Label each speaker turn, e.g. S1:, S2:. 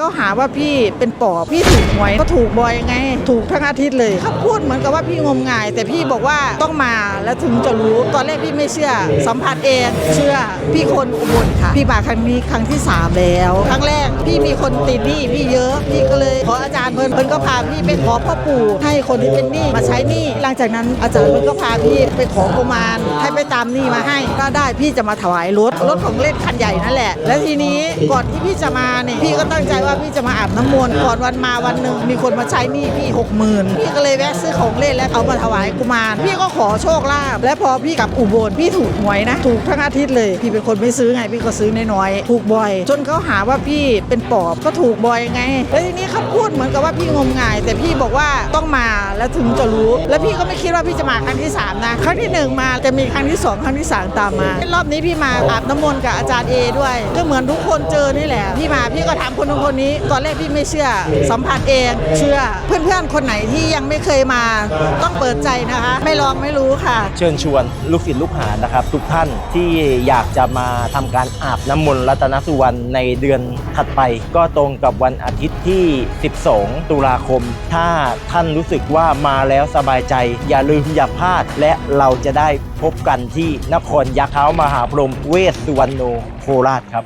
S1: ก็หาว่าพี่เป็นปอบพี่ถูกหวยก็ถูกบ่อยไง ถูกทั้งอาทิตย์เลยเขาพูดเหมือนกับว่าพี่งมงาย แต่พี่บอกว่าต้องมาแล้วถึงจะรู้ตอนแรกพี่ไม่เชื่อ สัมผัสเองเชื่อพี่คนอุบลค่ะ พี่มาครั้งนี้ครั้งที่สามแล้ว ครั้งแรกพี่มีคนติดหนี้พี่เยอะ พี่ก็เลยขออาจารย์เพิ่นเพิ่นก็พาพี่ไปขอพ่อปู่ให้คนที่เป็นหนี้มาใช้หนี้หลังจากนั้นอาจารย์เพิ่นก็พาพี่ไปขอกุมารให้ไปตามหนี้มาให้ก็ได้พี่จะมาถวายรถรถของเล่นคันใหญ่นั่นแหละ แล้วทีนี้ก่อนที่พี่จะมาเนี่ยพี่ก็ตั้งใจว่าพี่จะมาอาบน้ำมนต์ก่อนวันมาวันหนึ่งมีคนมาใช้หนี้พี่หกหมื่นพี่ก็เลยแวะซื้อของเล่นแล้วเอามาถวายกุมารพี่ก็ขอโชคลาภและพอพี่กลับอุบลพี่ถูกหวยนะ ถูกทั้งอาทิตย์เลยพี่เป็นคนไม่ซื้อไงพี่ก็ซื้อน้อยๆถูกบ่อย จนเขาหาว่าพี่เป็นปอบก็ถูกบ่อยไงแล้วทีนี้เขาพูดเหมือนกับว่าพี่งมงาย แต่พี่บอกว่าต้องมาแล้วถึงจะรู้ แล้วพี่ก็ไม่คิดว่าพี่จะมาครั้งที่สามนะครั้งที่หนึ่งมาจะมีครั้งที่สองครั้งที่สามตามมารอบนี้พี่มาอาบน้ำมนต์กับอาจารย์เอด้วยก็เหมือนทุกคนเจอนี่แหละพี่มาพี่ก็ถามคนนู้นคนนี้ตอนแรกพี่ไม่เชื่อ สัมผัสเองเชื่อ เพื่อนๆ คนไหนที่ยังไม่เคยมา ต้องเปิดใจนะคะ ไม่ลองไม่รู้ค่ะ
S2: เชิญชวนลูกศิษย์ลูกหานะครับ ทุกท่านที่อยากจะมาทำการอาบน้ำมนต์รัตนสุวรรณในเดือนถัดไป ก็ตรงกับวันอาทิตย์ที่ 12 ตุลาคม ถ้าท่านรู้สึกว่ามาแล้วสบายใจ อย่าลืมอย่าพลาด และเราจะได้พบกันที่นครยักษ์เท้ามหาพรหมเวสสุวรรณโนโคราชครับ